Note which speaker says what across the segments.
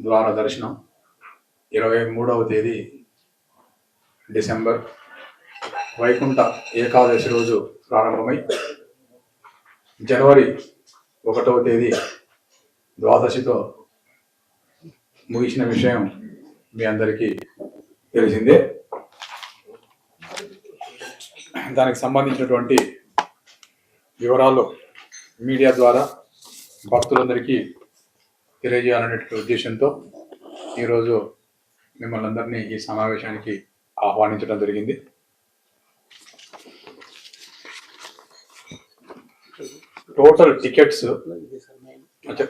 Speaker 1: ద్వార దర్శనం. ఇరవై మూడవ తేదీ డిసెంబర్. వైకుంఠ ఏకాదశి రోజు ప్రారంభమై జనవరి ఒకటవ తేదీ ద్వాదశితో ముగిసిన విషయం మీ అందరికీ తెలిసిందే. దానికి సంబంధించినటువంటి వివరాలు మీడియా ద్వారా భక్తులందరికీ తెలియజేయాలనే ఉద్దేశంతో ఈరోజు మిమ్మల్ని అందరినీ ఈ సమావేశానికి ఆహ్వానించడం జరిగింది. టోటల్ టికెట్స్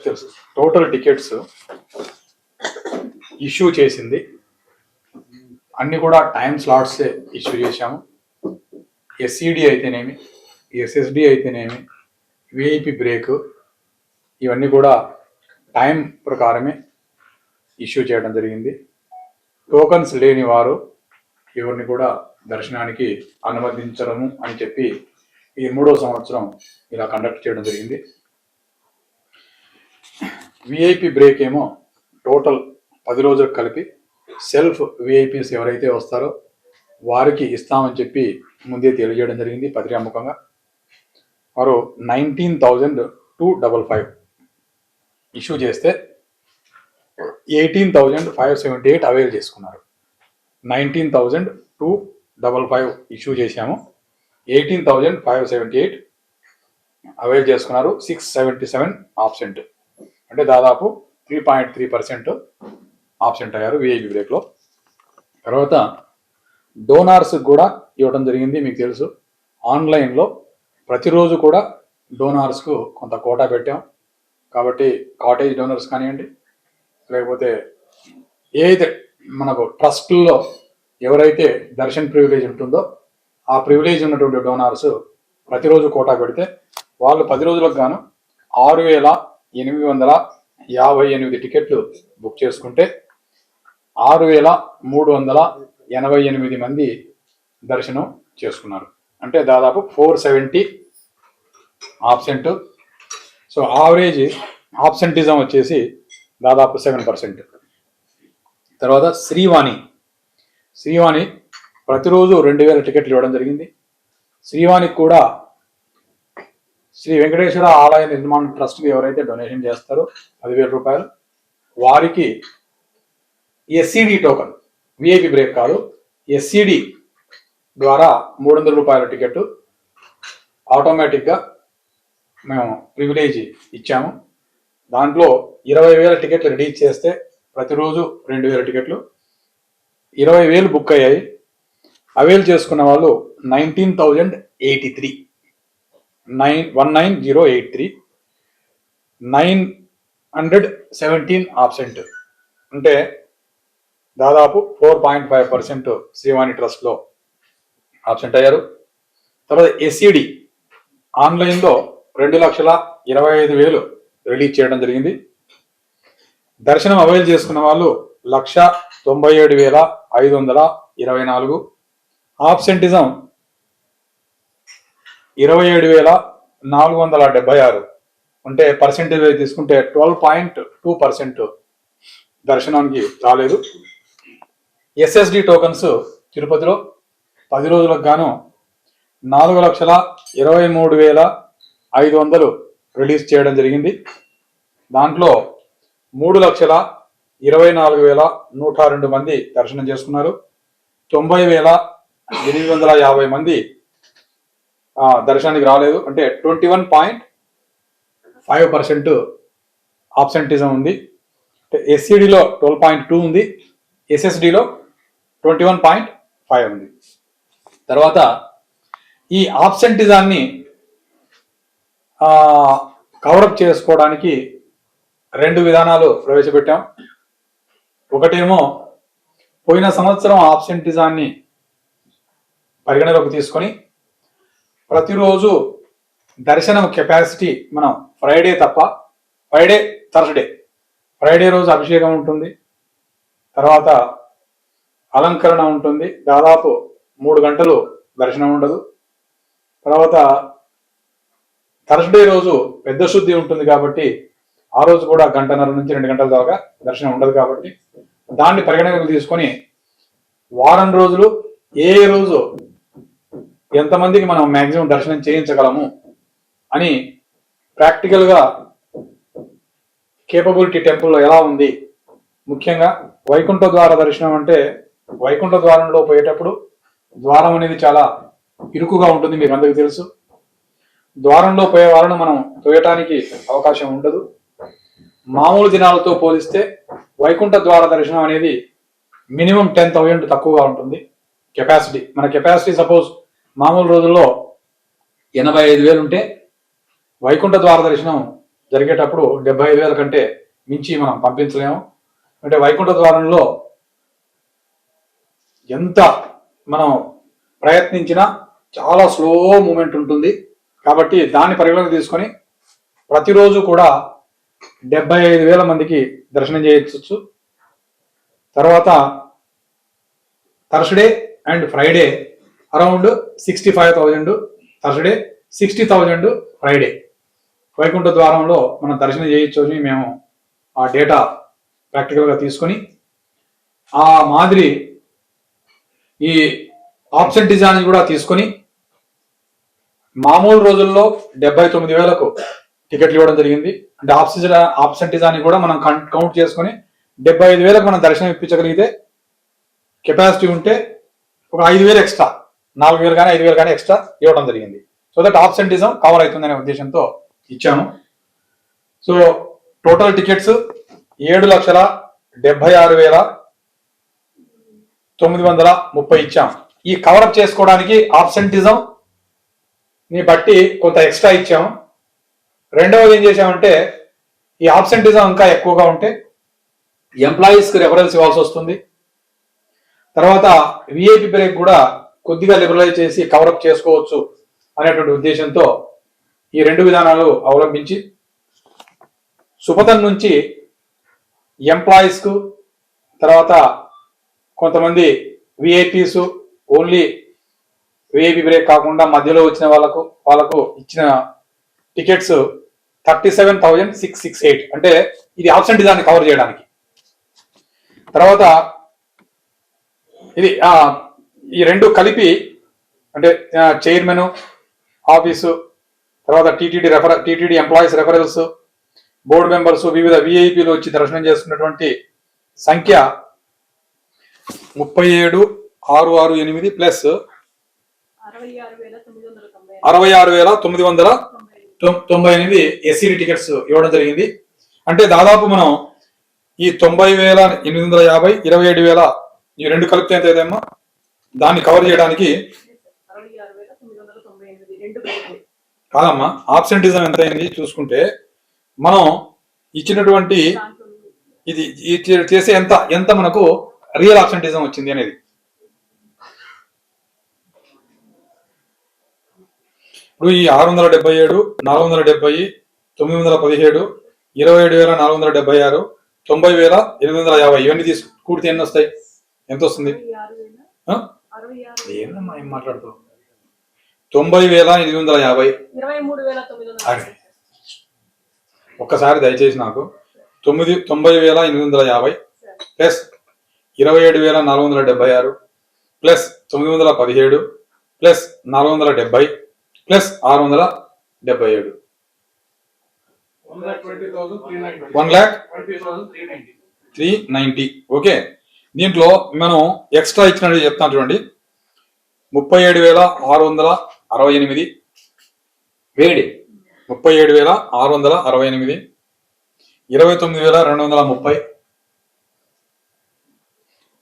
Speaker 1: తెలుసు. టోటల్ టికెట్స్ ఇష్యూ చేసింది. అన్ని కూడా టైం స్లాట్సే ఇష్యూ చేశాము. ఎస్సిడి అయితేనేమి ఎస్ఎస్డి అయితేనేమి విఐపి బ్రేక్ ఇవన్నీ కూడా టైం ప్రకారమే ఇష్యూ చేయడం జరిగింది. టోకన్స్ లేని వారు ఎవరిని కూడా దర్శనానికి అనుమతించడము అని చెప్పి ఈ మూడో సంవత్సరం ఇలా కండక్ట్ చేయడం జరిగింది. విఐపి బ్రేక్ ఏమో టోటల్ పది రోజులకు కలిపి సెల్ఫ్ విఐపీస్ ఎవరైతే వస్తారో వారికి ఇస్తామని చెప్పి ముందే తెలియజేయడం జరిగింది పత్రికాముఖంగా. వారు nineteen thousand two double five issue చేస్తే eighteen thousand five seventy eight avail చేసుకున్నారు. Nineteen thousand two double five issue చేశాము. Eighteen thousand five seventy eight avail చేసుకున్నారు. సిక్స్ సెవెంటీ సెవెన్ ఆబ్సెంట్ అంటే దాదాపు three point three percent absent అయ్యారు VIP బ్రేక్లో తర్వాత donors కూడా ఇవ్వడం జరిగింది మీకు తెలుసు. ఆన్లైన్లో ప్రతిరోజు కూడా డోనార్స్కు కొంత కోటా పెట్టాం. కాబట్టి కాటేజ్ డోనర్స్ కానివ్వండి లేకపోతే ఏదైతే మనకు ట్రస్ట్లో ఎవరైతే దర్శన్ ప్రివిలేజ్ ఉంటుందో ఆ ప్రివిలేజ్ ఉన్నటువంటి డోనార్స్ ప్రతిరోజు కోటా పెడితే వాళ్ళు పది రోజులకు గాను ఆరు వేల ఎనిమిది వందల యాభై ఎనిమిది టికెట్లు బుక్ చేసుకుంటే ఆరు వేల మూడు వందల ఎనభై ఎనిమిది మంది దర్శనం చేసుకున్నారు. అంటే దాదాపు four seventy absent so average absenteeism వచ్చేసి దాదాపు సెవెన్ పర్సెంట్ తర్వాత శ్రీవాణి. శ్రీవాణి ప్రతిరోజు రెండు వేల టికెట్లు ఇవ్వడం జరిగింది. శ్రీవాణికి కూడా శ్రీ వెంకటేశ్వర ఆలయ నిర్మాణ ట్రస్ట్కి ఎవరైతే డొనేషన్ చేస్తారో పదివేల రూపాయలు. వారికి ఎస్సిడి టోకన్ విఐపి బ్రేక్ కాదు ఎస్సిడి ద్వారా మూడు వందల రూపాయల టికెట్. ఆటోమేటిక్గా మేము ప్రివిలేజ్ ఇచ్చాము. దాంట్లో ఇరవై వేల టికెట్లు రెడీ చేస్తే ప్రతిరోజు రెండు వేల టికెట్లు. ఇరవై వేలు బుక్ అయ్యాయి. అవైల్ చేసుకున్న వాళ్ళు nineteen thousand eighty three nine one nine zero eight three nine hundred seventeen absent అంటే దాదాపు four point five percent Srivani ట్రస్ట్లో absent అయ్యారు. తర్వాత ఎస్ఈడి ఆన్లైన్లో రెండు లక్షల ఇరవై ఐదు వేలు రిలీజ్ చేయడం జరిగింది. దర్శనం అవైల్ చేసుకున్న వాళ్ళు లక్ష తొంభై ఏడు వేల ఐదు వందల ఇరవై నాలుగు. ఆబ్సెంటిజం ఇరవై ఏడు వేల నాలుగు వందల డెబ్బై ఆరు. అంటే పర్సెంటేజ్ తీసుకుంటే ట్వెల్వ్ పాయింట్ టూ పర్సెంట్ దర్శనానికి రాలేదు. ఎస్ఎస్డి టోకన్స్ తిరుపతిలో పది రోజులకు గాను నాలుగు లక్షల ఇరవై మూడు వేల ఐదు వందలు రిలీజ్ చేయడం జరిగింది. దాంట్లో మూడు లక్షల ఇరవై నాలుగు వేల నూట రెండు మంది దర్శనం చేసుకున్నారు. తొంభై వేల ఎనిమిది వందల యాభై మంది దర్శనానికి రాలేదు. అంటే twenty one point five percent absenteeism ఉంది. ఎస్సిడిలో ట్వెల్వ్ పాయింట్ టూ ఉంది. ఎస్ఎస్డిలో ట్వంటీ వన్ పాయింట్ ఫైవ్ ఉంది. తర్వాత ఈ ఆబ్సెంటిజాన్ని కవరప్ చేసుకోవడానికి రెండు విధానాలు ప్రవేశపెట్టాం. ఒకటేమో పోయిన సంవత్సరం ఆబ్సెంటిజాన్ని పరిగణలోకి తీసుకొని ప్రతిరోజు దర్శనం కెపాసిటీ మనం ఫ్రైడే తప్ప ఫ్రైడే థర్స్డే ఫ్రైడే రోజు అభిషేకం ఉంటుంది. తర్వాత అలంకరణ ఉంటుంది. దాదాపు మూడు గంటలు దర్శనం ఉండదు. తర్వాత థర్స్డే రోజు పెద్ద శుద్ధి ఉంటుంది కాబట్టి ఆ రోజు కూడా గంటన్నర నుంచి రెండు గంటల దాకా దర్శనం ఉండదు కాబట్టి దాన్ని పరిగణనకు తీసుకొని వారం రోజులు ఏ రోజు ఎంతమందికి మనం మాక్సిమం దర్శనం చేయించగలము అని ప్రాక్టికల్గా కేపబిలిటీ టెంపుల్లో ఎలా ఉంది? ముఖ్యంగా వైకుంఠ ద్వార దర్శనం అంటే వైకుంఠ ద్వారంలో పోయేటప్పుడు ద్వారం అనేది చాలా ఇరుకుగా ఉంటుంది మీకు అందరికీ తెలుసు. ద్వారంలో పోయే వాళ్ళను మనం తోయటానికి అవకాశం ఉండదు. మామూలు దినాలతో పోలిస్తే వైకుంఠ ద్వార దర్శనం అనేది మినిమం టెన్ థౌజండ్ తక్కువగా ఉంటుంది. కెపాసిటీ. మన కెపాసిటీ సపోజ్ మామూలు రోజుల్లో ఎనభై ఐదు వేలు ఉంటే వైకుంఠ ద్వార దర్శనం జరిగేటప్పుడు డెబ్బై ఐదు వేల కంటే మించి మనం పంపించలేము. అంటే వైకుంఠ ద్వారంలో ఎంత మనం ప్రయత్నించినా చాలా స్లో మూమెంట్ ఉంటుంది. కాబట్టి దాన్ని పరిగణలోకి తీసుకొని ప్రతిరోజు కూడా డెబ్బై ఐదు వేల మందికి దర్శనం చేయొచ్చు. తర్వాత Thursday and Friday around sixty five thousand Thursday sixty thousand Friday Vaikuntha ద్వారంలో మనం దర్శనం చేయొచ్చు అని మేము ఆ డేటా ప్రాక్టికల్గా తీసుకొని ఆ మాదిరి ఈ ఆప్షన్ డిజైన్ కూడా తీసుకొని మామూలు రోజుల్లో డెబ్బై తొమ్మిది వేలకు టికెట్లు ఇవ్వడం జరిగింది. అంటే ఆప్సిజన్ ఆబ్సెంటిజాన్ని కూడా మనం కౌంట్ చేసుకుని డెబ్బై ఐదు వేలకు మనం దర్శనం ఇప్పించగలిగితే కెపాసిటీ ఉంటే ఒక ఐదు వేలు ఎక్స్ట్రా నాలుగు వేలు కానీ ఐదు వేలు కానీ ఎక్స్ట్రా ఇవ్వడం జరిగింది. సో దట్ ఆబ్సెంటిజం కవర్ అవుతుందనే ఉద్దేశంతో ఇచ్చాము సో టోటల్ టికెట్స్ ఏడు లక్షల డెబ్బై ఆరు వేల తొమ్మిది వందల ముప్పై ఇచ్చాం. ఈ కవరప్ చేసుకోవడానికి ఆబ్సెంటిజం ని బట్టి కొంత ఎక్స్ట్రా ఇచ్చాము రెండవది ఏం చేసామంటే ఈ ఆబ్సెంటిజం ఇంకా ఎక్కువగా ఉంటే ఎంప్లాయీస్కి రెఫరెన్స్ ఇవ్వాల్సి వస్తుంది. తర్వాత విఐపి బ్రేక్ కూడా కొద్దిగా లిబరలైజ్ చేసి కవరప్ చేసుకోవచ్చు అనేటువంటి ఉద్దేశంతో ఈ రెండు విధానాలు అవలంబించి సుపథన్ నుంచి ఎంప్లాయీస్కు తర్వాత కొంతమంది విఐపీస్ ఓన్లీ విఐపి బ్రేక్ కాకుండా మధ్యలో వచ్చిన వాళ్ళకు వాళ్ళకు ఇచ్చిన tickets thirty seven thousand six six eight. అంటే ఇది ఆబ్సెంట్ దాన్ని కవర్ చేయడానికి. తర్వాత ఇది ఈ రెండు కలిపి అంటే చైర్మన్ ఆఫీసు తర్వాత TTD refer TTD employees referrals board members వివిధ విఐపీలు వచ్చి దర్శనం చేస్తున్నటువంటి సంఖ్య ముప్పై ఏడు ఆరు ఆరు ఎనిమిది ప్లస్
Speaker 2: అరవై ఆరు వేల తొమ్మిది వందల తొంభై
Speaker 1: ఎనిమిది ఎస్సీడీ టికెట్స్ ఇవ్వడం జరిగింది. అంటే దాదాపు మనం ఈ తొంభై వేల ఎనిమిది వందల యాభై ఇరవై ఏడు వేల ఈ రెండు కలిపితే ఎంత అయిందమ్మా దాన్ని కవర్ చేయడానికి కాదమ్మా ఆబ్సెంటిజం ఎంత అయింది చూసుకుంటే మనం ఇచ్చినటువంటి ఇది చేసే ఎంత ఎంత మనకు రియల్ ఆబ్సెంటిజం వచ్చింది అనేది. ఇప్పుడు ఈ ఆరు వందల డెబ్బై ఏడు నాలుగు వందల డెబ్బై తొమ్మిది వందల పదిహేడు ఇరవై ఏడు వేల నాలుగు వందల డెబ్బై ఆరు తొంభై వేల ఎనిమిది వందల యాభై ఇవన్నీ తీసు కూడితే ఎన్ని వస్తాయి? ఎంత వస్తుంది ఏందమ్మా ఏం మాట్లాడుతావు తొంభై వేల ఎనిమిది వందల యాభై. అరే. ఒక్కసారి దయచేసి నాకు. తొమ్మిది తొంభై వేల ఎనిమిది వందల యాభై ప్లస్ ఇరవై ఏడు వేల నాలుగు వందల డెబ్బై ఆరు ప్లస్ తొమ్మిది వందల పదిహేడు ప్లస్ నాలుగు వందల డెబ్బై ప్లస్ ఆరు వందల డెబ్బై ఏడు one lakh three ninety. Okay. దీంట్లో మనం ఎక్స్ట్రా ఇచ్చినట్టు చెప్తాను చూడండి. ముప్పై ఏడు వేల ఆరు వందల అరవై ఎనిమిది. వేడి. ముప్పై ఏడు వేల ఆరు వందల అరవై ఎనిమిది. ఇరవై తొమ్మిది వేల రెండు వందల ముప్పై.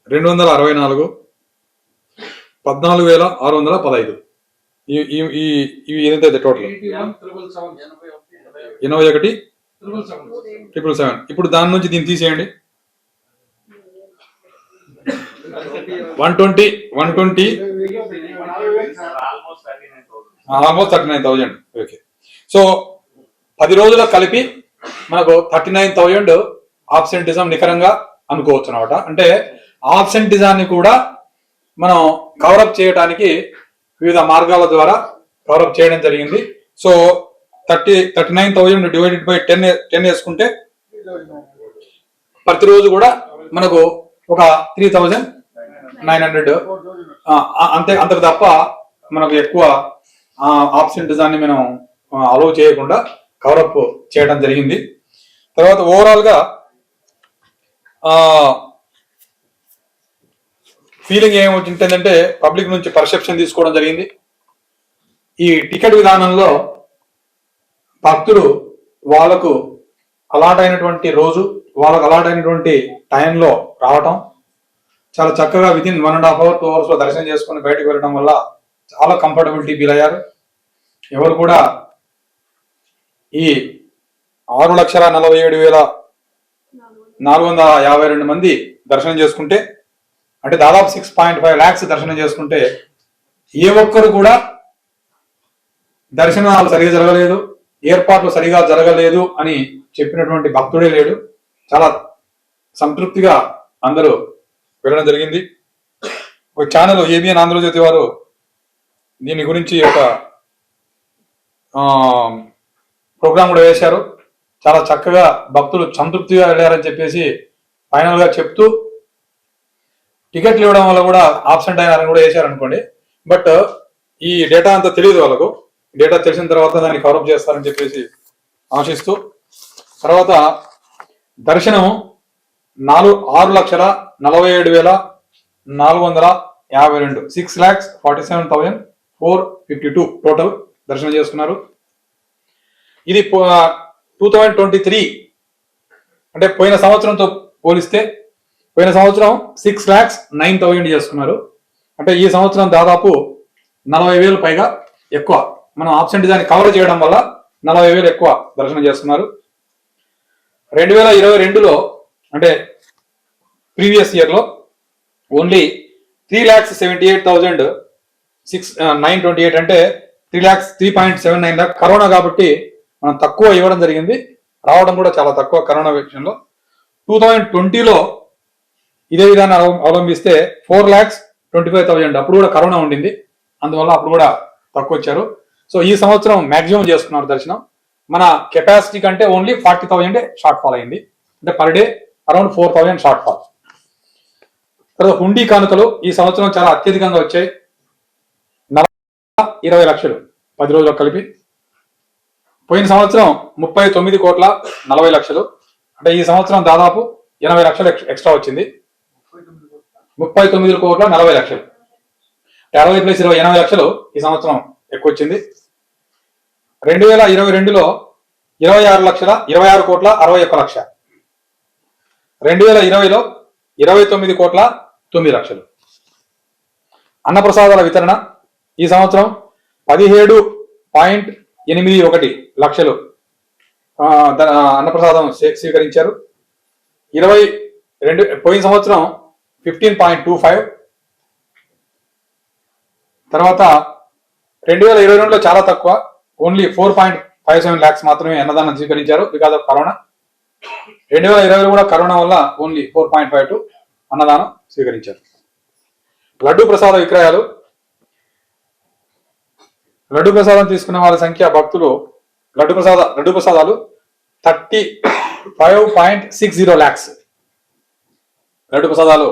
Speaker 1: రెండు వందల అరవై నాలుగు. పద్నాలుగు వేల ఆరు వందల పదహైదు. ఇవి ఎంత టోటల్ ఎనభై ఒకటి ట్రిపుల్ సెవెన్ ఇప్పుడు దాని నుంచి దీన్ని తీసేయండి. One twenty one twenty almost thirty nine thousand okay so పది రోజుల కలిపి మనకు థర్టీ నైన్ థౌజండ్ ఆబ్సెంటిజం నికరంగా అనుకోవచ్చు అనమాట అంటే ఆబ్సెంటిజాన్ని కూడా మనం కవరప్ చేయడానికి వివిధ మార్గాల ద్వారా కవరప్ చేయడం జరిగింది. So thirty thirty nine thousand divided by ten ten వేసుకుంటే ప్రతిరోజు కూడా మనకు ఒక త్రీ థౌజండ్ నైన్ హండ్రెడ్. అంతే అంతకు తప్ప మనకు ఎక్కువ ఆప్షన్స్ దాన్ని మనం అలౌ చేయకుండా కవరప్ చేయడం జరిగింది. తర్వాత ఓవరాల్గా ఫీలింగ్ ఏమిటంటే పబ్లిక్ నుంచి పర్సెప్షన్ తీసుకోవడం జరిగింది. ఈ టికెట్ విధానంలో భక్తులు వాళ్ళకు అలాట్ అయినటువంటి రోజు వాళ్ళకు అలాట్ అయినటువంటి టైంలో రావటం చాలా చక్కగా within one and half hour two అవర్స్లో దర్శనం చేసుకుని బయటకు వెళ్ళడం వల్ల చాలా కంఫర్టబిలిటీ ఫీల్ అయ్యారు. ఎవరు కూడా ఈ ఆరు లక్షల నలభై ఏడు వేల
Speaker 2: నాలుగు వందల
Speaker 1: యాభై రెండు మంది దర్శనం చేసుకుంటే అంటే దాదాపు సిక్స్ పాయింట్ ఫైవ్ ల్యాక్స్ దర్శనం చేసుకుంటే ఏ ఒక్కరు కూడా దర్శనాలు సరిగా జరగలేదు ఏర్పాట్లు సరిగా జరగలేదు అని చెప్పినటువంటి భక్తుడే లేడు. చాలా సంతృప్తిగా అందరూ వెళ్ళడం జరిగింది. ఒక ఛానల్ ఏబిఎన్ ఆంధ్రజ్యోతి వారు దీని గురించి ఒక ప్రోగ్రామ్ కూడా వేశారు. చాలా చక్కగా భక్తులు సంతృప్తిగా వెళ్ళారని చెప్పేసి ఫైనల్గా చెప్తూ టికెట్లు ఇవ్వడం వల్ల కూడా ఆబ్సెంట్ అయినారని కూడా వేశారనుకోండి. బట్ ఈ డేటా అంతా తెలియదు వాళ్ళకు. డేటా తెలిసిన తర్వాత దాన్ని కవరప్ చేస్తారని చెప్పేసి ఆశిస్తూ తర్వాత దర్శనం నాలుగు ఆరు లక్షల నలభై ఏడు వేల నాలుగు వందల యాభై రెండు. Six lakhs forty seven thousand four fifty two total దర్శనం చేసుకున్నారు. ఇది టూ థౌజండ్ ట్వంటీ త్రీ అంటే పోయిన సంవత్సరంతో పోలిస్తే పోయిన సంవత్సరం సిక్స్ ల్యాక్స్ నైన్ థౌజండ్ చేసుకున్నారు. అంటే ఈ సంవత్సరం దాదాపు నలభై వేలు పైగా ఎక్కువ. మనం ఆప్షన్ దాన్ని కవర్ చేయడం వల్ల నలభై వేలు ఎక్కువ దర్శనం చేస్తున్నారు రెండు వేల ఇరవై రెండులో అంటే ప్రీవియస్ ఇయర్లో only three lakhs seventy eight thousand six nine twenty eight అంటే three lakhs three point seven nine lakh corona కాబట్టి మనం తక్కువ ఇవ్వడం జరిగింది. రావడం కూడా చాలా తక్కువ కరోనా విషయంలో టూ థౌజండ్ ట్వంటీలో ఇదే విధానం అవలంబిస్తే four lakhs twenty five thousand అప్పుడు కూడా కరోనా ఉండింది. అందువల్ల అప్పుడు కూడా తక్కువ వచ్చారు సో ఈ సంవత్సరం మాక్సిమం చేసుకున్నారు దర్శనం. మన కెపాసిటీ కంటే only forty thousand short fall అయింది. అంటే per day around four thousand short fall తర్వాత హుండీ కానుకలు ఈ సంవత్సరం చాలా అత్యధికంగా వచ్చాయి. నలభై ఇరవై లక్షలు పది రోజులు కలిపి. పోయిన సంవత్సరం ముప్పై తొమ్మిది కోట్ల నలభై లక్షలు. అంటే ఈ సంవత్సరం దాదాపు ఎనభై లక్షలు ఎక్స్- ఎక్స్ట్రా వచ్చింది. ముప్పై తొమ్మిది కోట్ల నలభై లక్షలు. అరవై ప్లస్ ఇరవై ఎనభై లక్షలు ఈ సంవత్సరం ఎక్కువ వచ్చింది రెండు వేల ఇరవై రెండులో ఇరవై ఆరు లక్షల ఇరవై ఆరు కోట్ల అరవై ఒక్క లక్ష. రెండు వేల ఇరవైలో ఇరవై తొమ్మిది కోట్ల తొమ్మిది లక్షలు. అన్నప్రసాదాల వితరణ ఈ సంవత్సరం పదిహేడు పాయింట్ ఎనిమిది ఒకటి లక్షలు అన్నప్రసాదం స్వీకరించారు. ఇరవై రెండు పోయిన సంవత్సరం ఫిఫ్టీన్ పాయింట్ టూ ఫైవ్ తర్వాత రెండు వేల ఇరవై రెండులో చాలా తక్కువ. Only four point five seven lakhs మాత్రమే అన్నదానం స్వీకరించారు. Because of corona. రెండు వేల ఇరవై కూడా కరోనా వల్ల only four point five two అన్నదానం స్వీకరించారు. లడ్డు ప్రసాద విక్రయాలు. లడ్డు ప్రసాదం తీసుకున్న వాళ్ళ సంఖ్య భక్తులు లడ్డు ప్రసాద లడ్డు ప్రసాదాలు thirty five point six zero lakhs laddu ప్రసాదాలు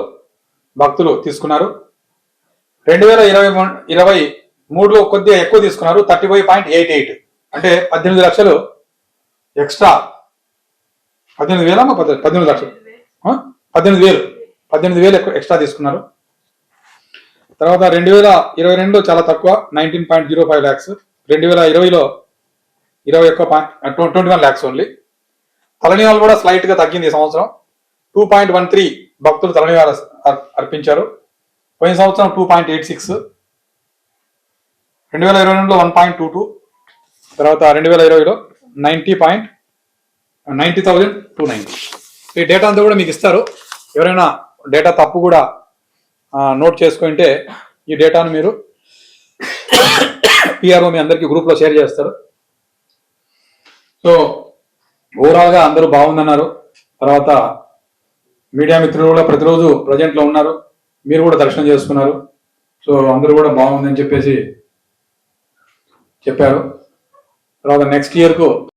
Speaker 1: భక్తులు తీసుకున్నారు. రెండు వేల ఇరవై ఇరవై మూడులో కొద్దిగా ఎక్కువ తీసుకున్నారు thirty five point eight eight. అంటే పద్దెనిమిది లక్షలు ఎక్స్ట్రా. పద్దెనిమిది వేల పద్దెనిమిది పద్దెనిమిది లక్షలు. పద్దెనిమిది వేలు. పద్దెనిమిది వేలు ఎక్కువ ఎక్స్ట్రా తీసుకున్నారు. తర్వాత రెండు వేల ఇరవై రెండులో చాలా తక్కువ nineteen point zero five lakhs. రెండు వేల ఇరవైలో ఇరవై ఒక్క point twenty one lakhs only. తలనీవాలు కూడా స్లైట్గా తగ్గింది ఈ సంవత్సరం. టూ పాయింట్ వన్ త్రీ భక్తులు తలనీవాలు అర్- అర్పించారు. పోయిన సంవత్సరం టూ పాయింట్ ఎయిట్ సిక్స్ రెండు వేల ఇరవై రెండులో వన్ పాయింట్ టూ టూ తర్వాత రెండు వేల ఇరవైలో ninety point ninety thousand two ninety ఈ డేటా అంతా కూడా మీకు ఇస్తారు. ఎవరైనా డేటా తప్పు కూడా నోట్ చేసుకుంటే ఈ డేటాను మీరు పిఆర్ఓ మీ అందరికీ గ్రూప్లో షేర్ చేస్తారు. సో ఓవరాల్గా అందరూ బాగుందన్నారు. తర్వాత మీడియా మిత్రులు కూడా ప్రతిరోజు ప్రజెంట్లో ఉన్నారు. మీరు కూడా దర్శనం చేసుకున్నారు. సో అందరూ కూడా బాగుందని చెప్పేసి చెప్పారు. తర్వాత నెక్స్ట్ ఇయర్కు